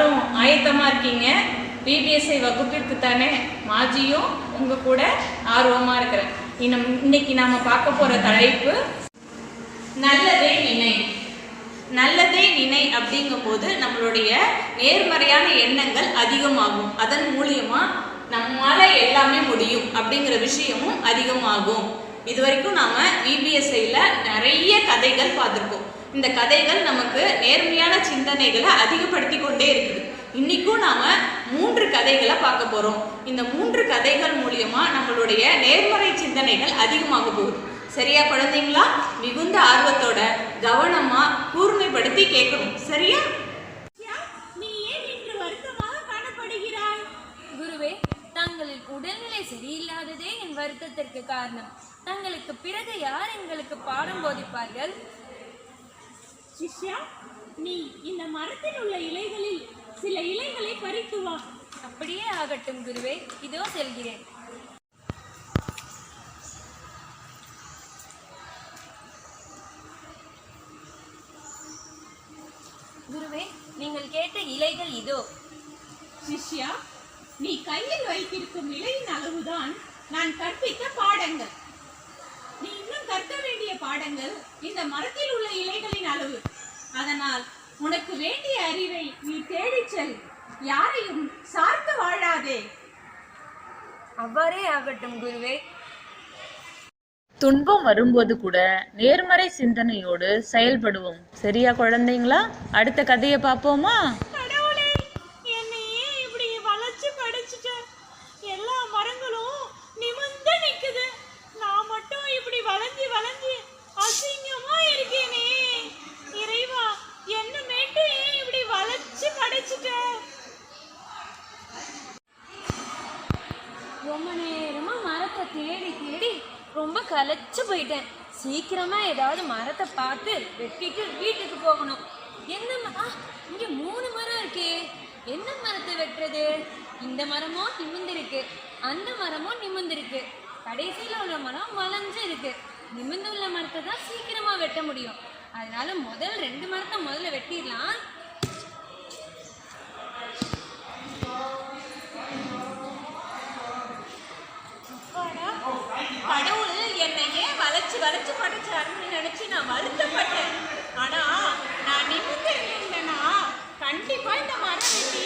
எல்லாரும் ஆயத்தமாக இருக்கீங்க. பிபிஎஸ்ஐ வகுப்பிற்கு தானே மாஜியும் உங்கள் கூட ஆர்வமாக இருக்கிறேன். இன்னும் இன்னைக்கு நாம் பார்க்க போகிற தலைப்பு நல்லதே நினை. நல்லதே நினை அப்படிங்கும் போது நம்மளுடைய நேர்மறையான எண்ணங்கள் அதிகமாகும். அதன் மூலியமா நம்மளால எல்லாமே முடியும் அப்படிங்கிற விஷயமும் அதிகமாகும். இது வரைக்கும் நாம் இபிஎஸ்ஐயில் நிறைய கதைகள் பார்த்துருக்கோம். இந்த கதைகள் நமக்கு நேர்மையான சிந்தனைகளை அதிகப்படுத்தி கொண்டே இருக்குது. இன்னைக்கும் நாம மூன்று கதைகளை பார்க்க போறோம். இந்த மூன்று கதைகள் மூலியமா நம்மளுடைய நேர்மறை சிந்தனைகள் அதிகமாக போகுது. சரியா குழந்தைங்களா? மிகுந்த ஆர்வத்தோட கவனமா கூர்மைப்படுத்தி கேட்கணும். சரியா? நீ ஏன் இன்று வருத்தமாக காணப்படுகிறாய்? குருவே தங்களின் உடல்நிலை சரியில்லாததே என் வருத்தத்திற்கு காரணம். தங்களுக்கு பிறகு யார் எங்களுக்கு பாடம் போதிப்பார்கள்? சிஷ்யா நீ இந்த மரத்தில் உள்ள இலைகளில் சில இலைகளை பறித்து வா. அப்படியே ஆகட்டும் குருவே இதோ செல்கிறேன். குருவே நீங்கள் கேட்ட இலைகள் இதோ. சிஷ்யா நீ கையில் வைத்திருக்கும் இலையின் அளவுதான் நான் கற்பித்த பாடங்கள். நீ இன்னும் கற்க வேண்டிய பாடங்கள் இந்த மரத்தில் உள்ள இலைகளின் அளவு. அதனால் உனக்கு வேண்டிய அறிவை நீ தேடிச் செல். யாரையும் சார்ந்து வாழாதே. அவ்வாறே ஆகட்டும் குருவே. துன்பம் வரும்போது கூட நேர்மறை சிந்தனையோடு செயல்படுவோம். சரியா குழந்தைங்களா? அடுத்த கதையை பார்ப்போமா? ரொம்ப நேரமாக மரத்தை தேடி தேடி ரொம்ப கலைச்சு போயிட்டேன். சீக்கிரமாக ஏதாவது மரத்தை பார்த்து வெட்டிட்டு வீட்டுக்கு போகணும். என்ன ஆ இங்கே மூணு மரம் இருக்கே. என்ன மரத்தை வெட்டுறது? இந்த மரமும் நிமிந்திருக்கு அந்த மரமும் நிமிந்திருக்கு கடைசியில் உள்ள மரம் வளைஞ்சு இருக்கு நிமிர்ந்து உள்ள மரத்தை தான் சீக்கிரமாக வெட்ட முடியும். அதனால முதல் ரெண்டு மரத்தை முதல்ல வெட்டிடலாம் கடவுள் என்னை வளைச்சு வளைச்சு மறைச்சு படிச்சாருன்னு நினைச்சு நான் வருத்தப்பட்டேன். ஆனா நான் நிமிர்ந்து இருந்தேன்னா கண்டிப்பா இந்த மரம் வெட்டி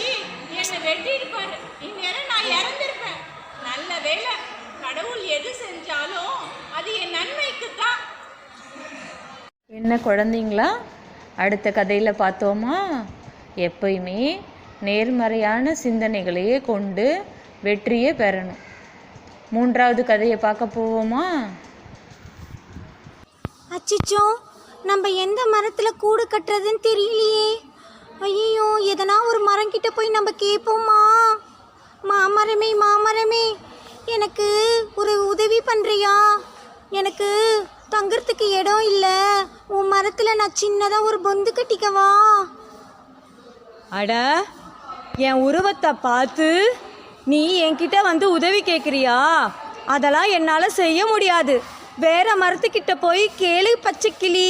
என்னை வெட்டியிருப்பாரு. இந்நேரம் நான் இறந்திருப்பேன். நல்ல வேலை கடவுள் எது செஞ்சாலும் அது என் நன்மைக்கு தான் என்ன குழந்தைங்களா? அடுத்த கதையில் பார்த்தோமா? எப்பயுமே நேர்மறையான சிந்தனைகளையே கொண்டு வெற்றியை பெறணும். மூன்றாவது கதையை பார்க்க போவோமா? அச்சிச்சோ நம்ம எந்த மரத்தில் கூடு கட்டுறதுன்னு தெரியலையே. ஐயோ எதனா ஒரு மரம் கிட்ட போய் நம்ம கேட்போமா மாமரமே மாமரமே எனக்கு ஒரு உதவி பண்ணுறியா எனக்கு தங்குறதுக்கு இடம் இல்லை. உன் மரத்தில் நான் சின்னதாக ஒரு பொந்து கட்டிக்கவா? அட என் உருவத்தை பார்த்து நீ என்கிட்ட வந்து உதவி கேட்குறியா அதெல்லாம் என்னால் செய்ய முடியாது. வேற மரத்துக்கிட்ட போய் கேளு பச்சைக்கிளி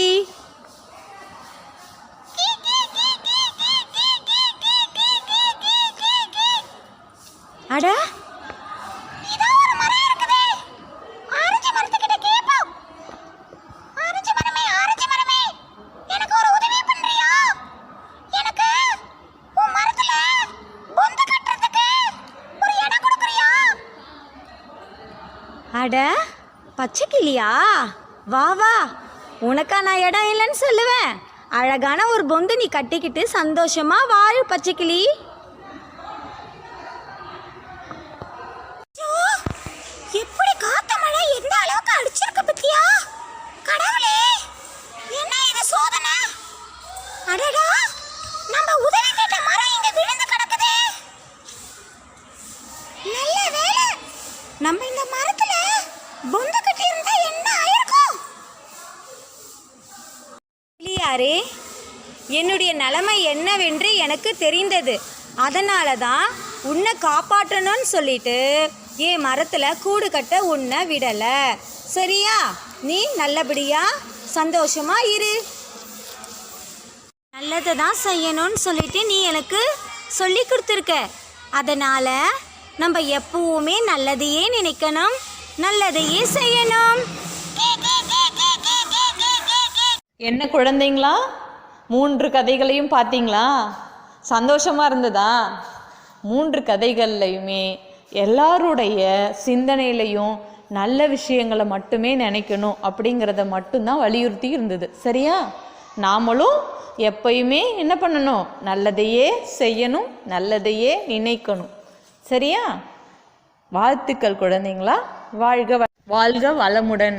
அட. இதோ ஒரு மரம் இருக்குதே. ஆரஞ்சு மரத்துக்கிட்ட கேட்போம். ஆரஞ்சு மரமே ஆரஞ்சு மரமே. எனக்கு ஒரு உதவி பண்றியா? எனக்கு உன் மரத்துல பொந்து கட்டுறதுக்கு ஒரு இடம் கொடுக்குறியா? அட. பச்சை கிளியா வா வா. உனக்கா நான் இடம் இல்லைன்னு சொல்லுவேன். அழகான ஒரு பொந்து நீ கட்டிக்கிட்டு சந்தோஷமா வாழு பச்சை கிளி பொந்து கட்டி இருந்தா என்ன ஆயிருக்கும்? கிளியாரே என்னுடைய நிலைமை என்னவென்று எனக்கு தெரிந்தது. அதனால தான் உன்னை காப்பாற்றணும்னு சொல்லிட்டு என் மரத்தில் கூடு கட்ட உன்னை விடலை. சரியா? நீ நல்லபடியா சந்தோஷமா இரு. நல்லதை தான் செய்யணும்னு சொல்லிட்டு நீ எனக்கு சொல்லி கொடுத்துருக்க. அதனால் நம்ம எப்பவுமே நல்லதையே நினைக்கணும். நல்லதையே செய்யணும். என்ன குழந்தைங்களா? மூன்று கதைகளையும் பார்த்தீங்களா? சந்தோஷமா இருந்ததா? மூன்று கதைகள்லையுமே எல்லாருடைய சிந்தனையிலையும் நல்ல விஷயங்களை மட்டுமே நினைக்கணும் அப்படிங்கிறத மட்டும்தான் வலியுறுத்தி இருந்தது. சரியா? நாமளும் எப்பயுமே என்ன பண்ணணும்? நல்லதையே செய்யணும் நல்லதையே நினைக்கணும். சரியா? வாழ்த்துக்கள் குழந்தைங்களா. வாழ்க வாழ்க வளமுடன்.